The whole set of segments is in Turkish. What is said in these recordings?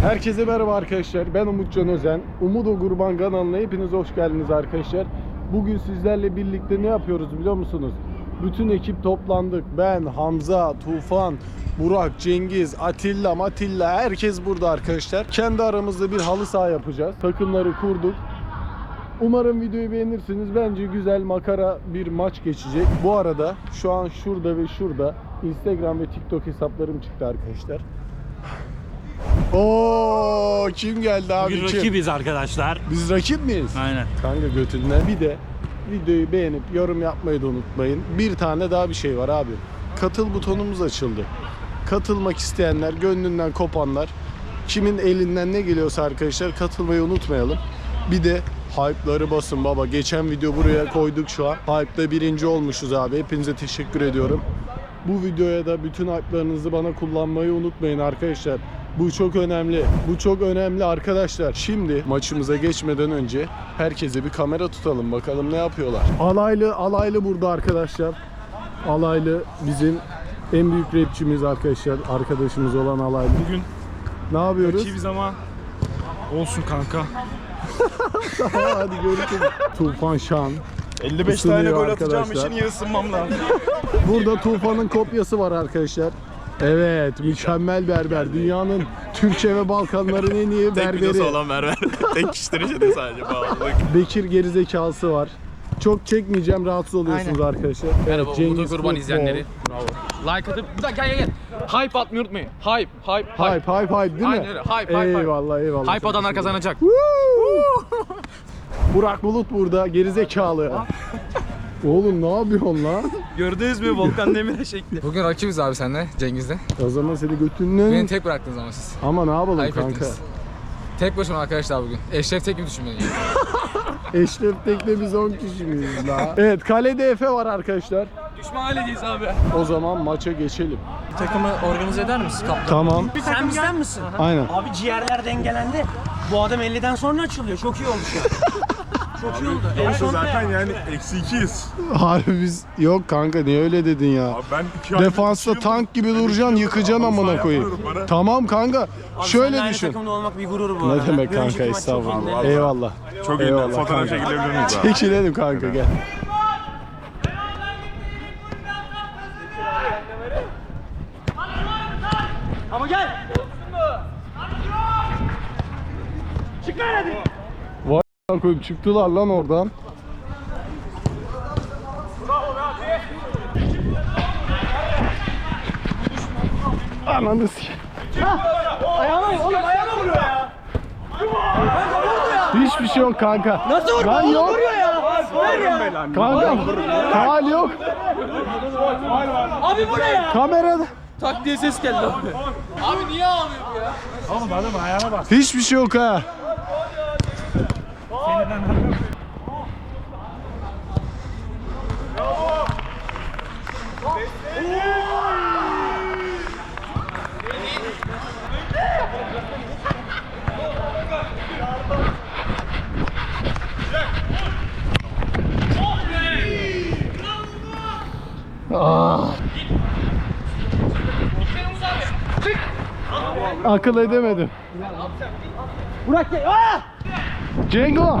Herkese merhaba arkadaşlar. Ben Umutcan Özen. Umudo Kurban kanalına hepiniz hoş geldiniz arkadaşlar. Bugün sizlerle birlikte ne yapıyoruz biliyor musunuz? Bütün ekip toplandık. Ben, Hamza, Tufan, Burak, Cengiz, Atilla, Matilla herkes burada arkadaşlar. Kendi aramızda bir halı saha yapacağız. Takımları kurduk. Umarım videoyu beğenirsiniz. Bence güzel makara bir maç geçecek. Bu arada şu an şurada ve şurada Instagram ve TikTok hesaplarım çıktı arkadaşlar. Oo kim geldi abi kim? rakibiz arkadaşlar. Biz rakip miyiz? Aynen. Kanka götünden. Bir de videoyu beğenip yorum yapmayı da unutmayın. Bir tane daha bir şey var abi. Katıl butonumuz açıldı. Katılmak isteyenler, gönlünden kopanlar, kimin elinden ne geliyorsa arkadaşlar katılmayı unutmayalım. Bir de hype'ları basın baba. Geçen video buraya koyduk şu an. Hype'da birinci olmuşuz abi. Hepinize teşekkür ediyorum. Bu videoya da bütün hype'larınızı bana kullanmayı unutmayın arkadaşlar. Bu çok önemli. Bu çok önemli arkadaşlar. Şimdi maçımıza geçmeden önce herkese bir kamera tutalım bakalım ne yapıyorlar. Alaylı alaylı burada arkadaşlar. Alaylı bizim en büyük rapçimiz arkadaşlar. Arkadaşımız olan Alaylı. Bugün Ne yapıyoruz? rakibiz ama olsun kanka. Hadi görüşürüz. Tufan Şan. 55 Isınıyor tane gol atacağım arkadaşlar. için iyi ısınmam lazım. Burada Tufan'ın kopyası var arkadaşlar. Evet, mükemmel berber. Dünyanın Türkçe ve Balkanların en iyi Tek videosu berberi. olan berber. Tek kişileri de sadece bağlılık. Bekir gerizekalısı var. Çok çekmeyeceğim, rahatsız oluyorsunuz arkadaşlar. Merhaba Evet, Umut'un kurban Futbol. izleyenleri. Bravo. Like atıp bir dakika gel gel gel. Hype atmayı unutmayın. Hype, hype, hype. Hype, hype, hype değil mi? Aynen öyle. Hype, hype, hype. eyvallah, eyvallah. Hype adanlar kazanacak. Burak Bulut burada, gerizekalı. Oğlum ne yapıyorsun lan? Gördünüz mü Volkan Demir'e şekli? Bugün rakibiz abi senle Cengiz'le. O zaman seni götünden... Beni tek bıraktınız ama siz. Ama ne yapalım Ayıp kanka? ettiniz. Tek başıma arkadaşlar bugün. Eşref tek gibi düşünmeyin. Eşref Tek'le biz 10 kişiyiz la. Evet, kalede Efe var arkadaşlar. Düşman aileyiz abi. O zaman maça geçelim. Takımı organize eder misin kaptan? Tamam. Sen bizden misin? Aynen. Abi ciğerler dengelendi. Bu adam 50'den sonra açılıyor. Çok iyi oldu şu an. Çok iyi oldu. En son Zaten yani eksi ikiyiz. Harbi biz yok kanka niye öyle dedin ya? Abi ben iki aydır Defansta tank gibi duracaksın yıkacaksın saha amına koyayım. yapıyorum bana. Tamam kanka. Abi Şöyle seninle aynı düşün. takımda olmak bir gurur bu Ne arada. demek Bir kanka önceki maç çok estağfurullah. iyiydi. Eyvallah. Çok iyi. Eyvallah Fotoğraf kanka. çekilebilir miyiz abi? Çekilelim kanka gel. Ama gel. Vay koyup çıktılar lan oradan. Ananı s- Hiçbir şey yok kanka. Nasıl vurma? Lan yok. Kanka, faal yok. Abi bu ne ya? Kamerada. Tak diye ses geldi abi. Abi niye ağlıyor bu ya? Hiçbir şey yok ha. Ah. Akıl edemedim. Burak gel. Aa! Cengo.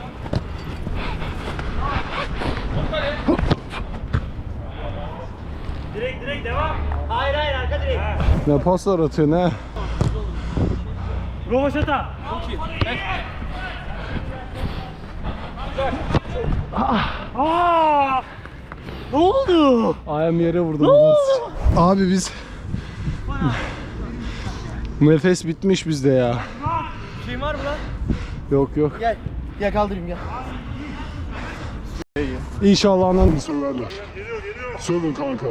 Direkt direkt devam. Hayır hayır arka direkt. Ne paslar atıyor ne? Rovaşata. Aa! Ne oldu? Ayağım yere vurdum. Abi biz Nefes bitmiş bizde ya. Şeyin var mı lan? Yok yok. Gel. Gel kaldırayım gel. İnşallah anan söylerler. Sorun kanka.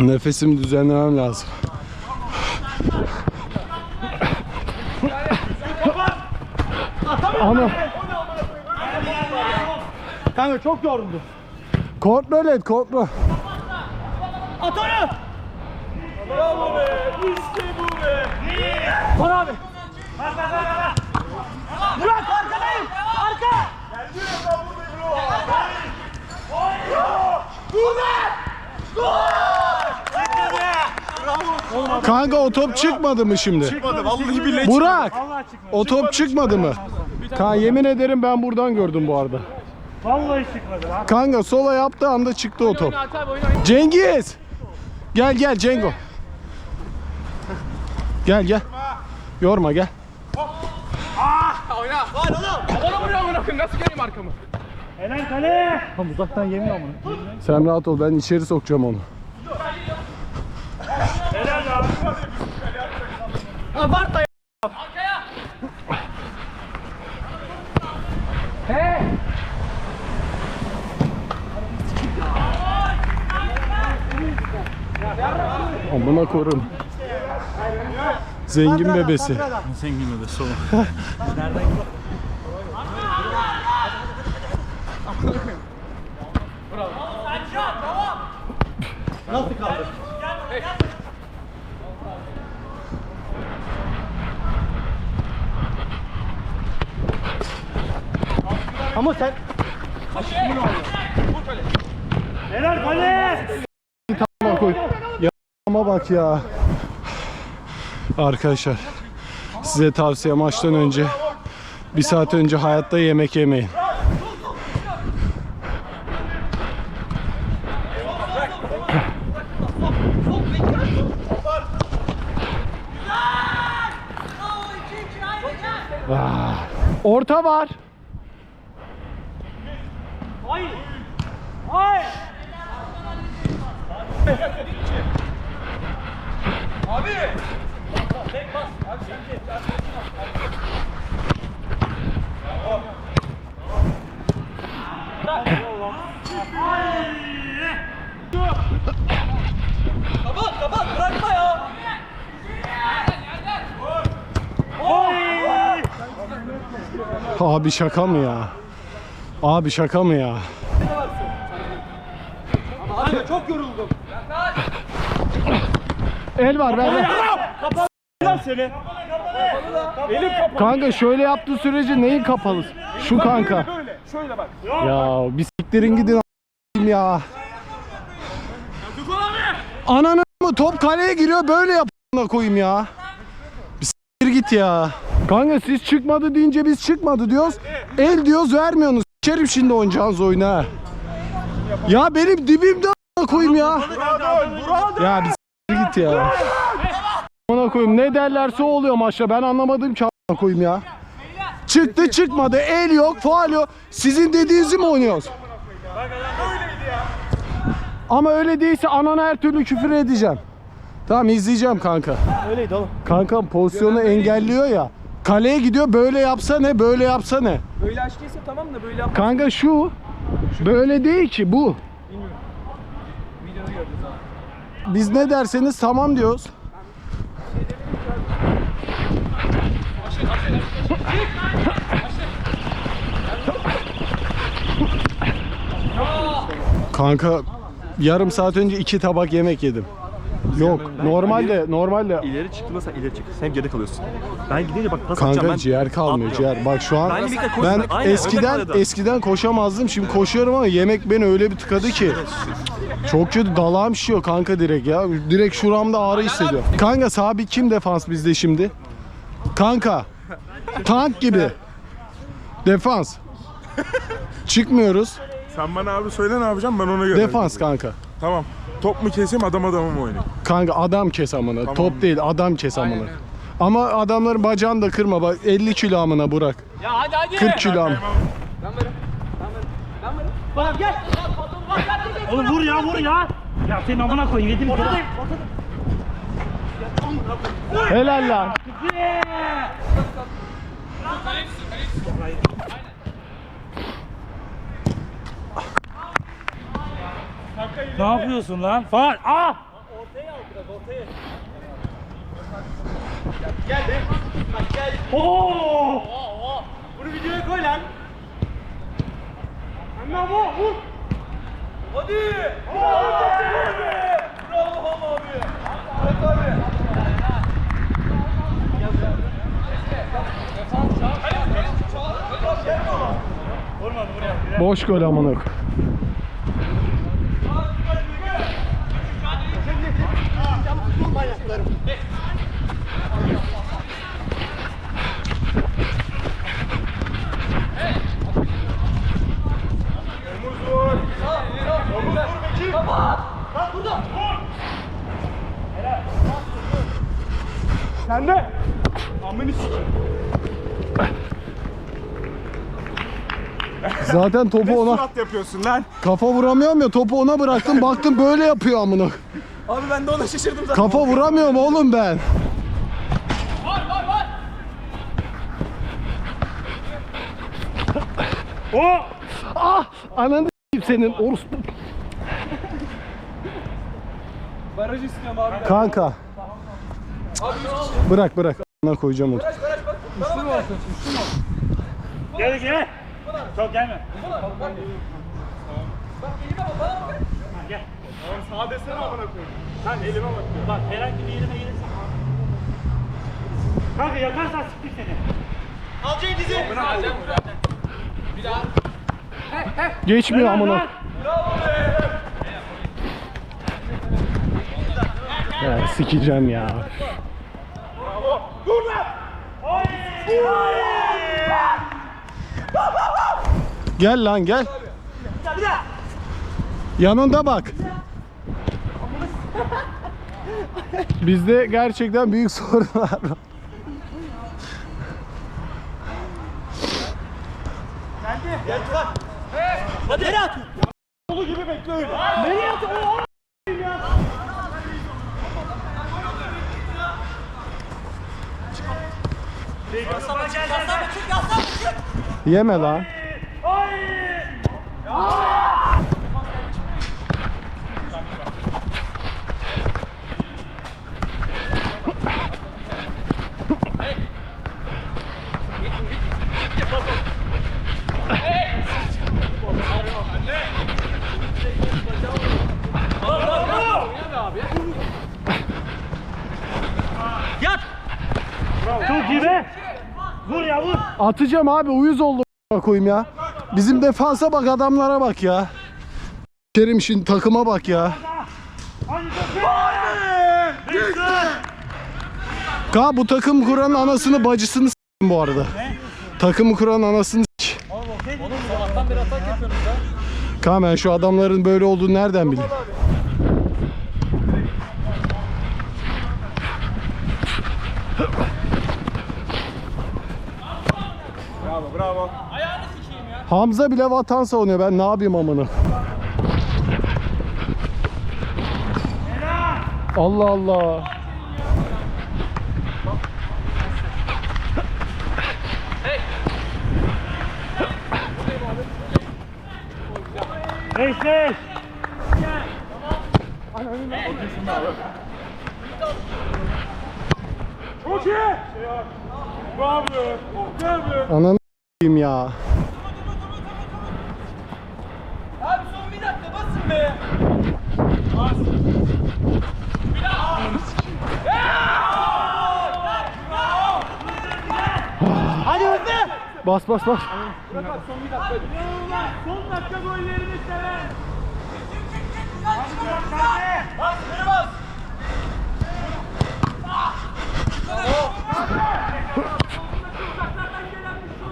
nefesimi düzenlemem lazım. Ana Kanka çok yoruldu. kontrol et kontrol. At onu! Bravo be! İşte bu be! Kon abi! Burak arkadayım! Arka! Kanka o top çıkmadı mı şimdi? Çıkmadı vallahi billahi Burak o top çıkmadı mı? Kanka yemin ederim ben buradan gördüm bu arada. Vallahi çıkmadı lan. Kanka sola yaptığı anda çıktı o top. Cengiz! Gel gel Cengo. Gel gel. Yorma gel. Oyna. Bana vuruyor amına koyayım. Nasıl göreyim arkamı? Helal kale! Tam uzaktan yemiyor mu? Sen rahat ol ben içeri sokacağım onu. Abartma ya! Amına korum. Zengin bebesi. Nasıl Ama sen... Helal kale! Amına koy. Ya ama bak ya. Arkadaşlar size tavsiye maçtan önce bir saat önce hayatta yemek yemeyin. Ah. Orta var. Hayır! Hayır! Kapat kapat bırakma ya. Abi şaka mı ya? Abi şaka mı ya? Kanka çok yoruldum. El var ver ver. Lan seni. Elim kapalı. Kanka şöyle yaptığı sürece neyin kapalı? Şu kanka. Böyle. Şöyle bak. Ya bir siktirin gidin ya. Ananı mı top kaleye giriyor böyle yapına koyayım ya. Bir siktir git ya. Kanka siz çıkmadı deyince biz çıkmadı diyoruz. El diyoruz vermiyorsunuz. Sikerim şimdi oynayacağınız oyunu ha. Ya benim dibimde koyayım ya. Ya bir siktir git ya. Amına koyayım ne derlerse oluyor maçta ben anlamadım ki a**ına koyayım ya. Çıktı çıkmadı el yok faal yok. Sizin dediğinizi mi oynuyoruz? Ama öyle değilse anana her türlü küfür edeceğim. Tamam izleyeceğim kanka. Öyleydi oğlum. Kanka pozisyonu engelliyor ya. Kaleye gidiyor böyle yapsa ne böyle yapsa ne. Böyle açtıysa tamam da böyle yap. Kanka şu böyle değil ki bu. Videoda göreceğiz. Biz ne derseniz tamam diyoruz. Kanka Yarım saat önce iki tabak yemek yedim. Yok normalde normalde İleri çıktığında ileri çık. Sen hep geride kalıyorsun. Ben gidince bak pas atacağım Kanka ben. ciğer kalmıyor atmıyorum. ciğer. Bak şu an Ben birlikte koştum. ben Aynen, eskiden öyle eskiden koşamazdım. Şimdi koşuyorum ama yemek beni öyle bir tıkadı ki. Çok kötü dalağım şişiyor kanka direkt ya. Direkt şuramda ağrı hissediyorum. Kanka sabit kim defans bizde şimdi? Kanka. Tank gibi. Defans. Çıkmıyoruz. Sen bana abi söyle ne yapacağım ben ona göre. Defans kanka. Tamam. Top mu keseyim adam adamı mı oynayayım? Kanka adam kes amına. Tamam. Top değil adam kes amına. Ama adamların bacağını da kırma bak 50 kilo amına Burak. Ya hadi hadi. 40 kilo am. Bak gel. Oğlum vur ya vur ya. Ya senin amına koyayım yedim. Ortada. Helal lan. Ne yapıyorsun lan? Faal. Ah! Oo! Bunu videoya koy lan. Hemen vur vur. Hadi. Bravo abi. Boş gol amına. Koy. Zaten topu ona Surat yapıyorsun lan. kafa vuramıyorum ya topu ona bıraktım baktım böyle yapıyor amına. Abi ben de ona şaşırdım zaten. Kafa vuramıyorum oğlum ben. O! Ah ananı s**eyim senin orospu. Baraj istiyorum abi. Kanka. Bırak bırak. Ana koyacağım onu. Gel gel. Çok gelme. Gel. Sağ desene amına koyayım. Sen elime bak. Bak herhangi bir yerime gelirsin. Kanka yakarsan siktir seni. Geçmiyor amına. Ya sikeceğim ya. Gel lan gel. Yanında bak. Bizde gerçekten büyük sorunlar var. Nereye atıyorsun? Yeme lan. Çok iyi be. Vur ya vur. Atacağım abi uyuz oldu koyayım ya. Bizim defansa bak adamlara bak ya. Kerim şimdi takıma bak ya. Ka bu takım kuran anasını bacısını s**tim bu arada. Takımı kuran anasını s**. Sabahtan beri atak yapıyorsunuz ha. Ka ben şu adamların böyle olduğunu nereden bileyim? Bravo bravo. Hamza bile vatan savunuyor ben ne yapayım amına. Allah Allah. Beş beş. Çok iyi. Bravo. Bravo. Ananı ya. Abi son bir dakika basın be. Hadi hızlı. Bas bas bas. Son dakika gollerini sever.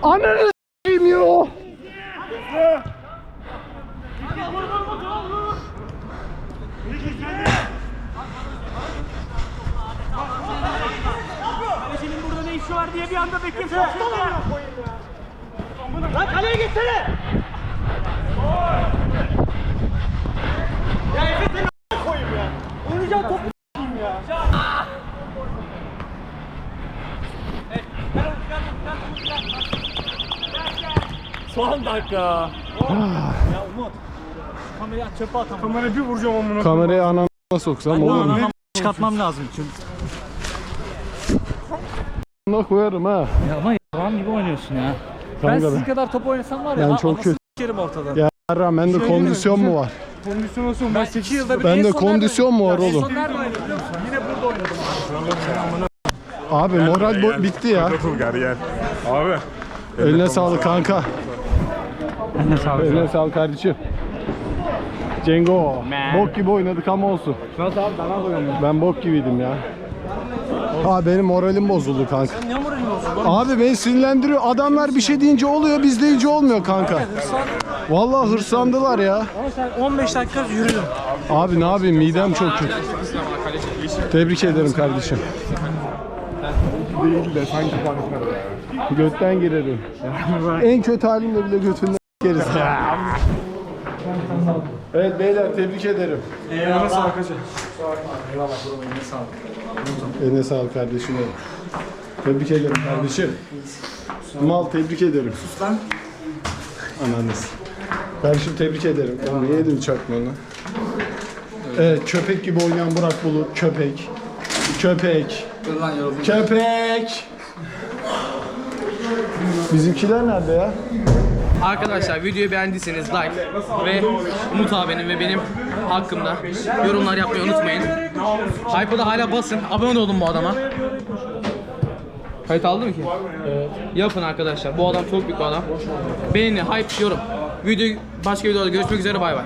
Ananı s**eyim ya. Kalecinin burada ne işi var diye bir anda bekliyorsun. Lan kaleye gitsene. Ya seni koyayım ya. Oynayacağın topu ya. Son dakika. ya Umut. Kamerayı at çöpe at ama. Kamerayı bir vuracağım amına. Kamerayı anana soksam olur mu? Çıkartmam lazım çünkü. Buna koyarım ha. Ya ama yalan gibi oynuyorsun ya. ben Kanka sizin ben- kadar top oynasam var ya. Ben ha, çok kötü. sikerim ortadan. Ya rağmen de kondisyon mu var? Kondisyon olsun. Ben 2 yılda bir Bende en son nerede kondisyon mu var? En oğlum? son nerede oynadım biliyor musun? Yine burada oynadım. Abi moral bitti ya. Gel. Abi. Eline sağlık kanka. Ne sağ Eline sağlık kardeşim. Cengo. Bok gibi oynadık ama olsun. Nasıl abi bana koyuyorum. Ben bok gibiydim ya. Ha benim moralim bozuldu kanka. Ne moralin olsun? Abi beni sinirlendiriyor. Adamlar bir şey deyince oluyor, biz deyince olmuyor kanka. Vallahi hırslandılar ya. Ama sen 15 dakika yürüdün. Abi ne yapayım midem çok kötü. Tebrik ederim kardeşim. Değil de sanki farkında. Götten girerim. en kötü halimle bile götünden geriz. evet beyler tebrik ederim. Eyvallah sağ kaçı. Eline sağlık kardeşim. benim. Tebrik ederim kardeşim. Mal tebrik ederim. Sus lan. Ananız. Kardeşim tebrik ederim. Ya niye yedin çakmanı? Evet köpek gibi oynayan Burak Bulut. Köpek. Köpek. Köpek. Bizimkiler nerede ya? Arkadaşlar videoyu beğendiyseniz like ve Umut abinin ve benim hakkımda yorumlar yapmayı unutmayın. Hype'a da hala basın. Abone olun bu adama. Kayıt aldı mı ki? Yapın arkadaşlar. Bu adam çok büyük bir adam. Beğeni, hype, yorum. Video başka videoda görüşmek üzere. Bay bay.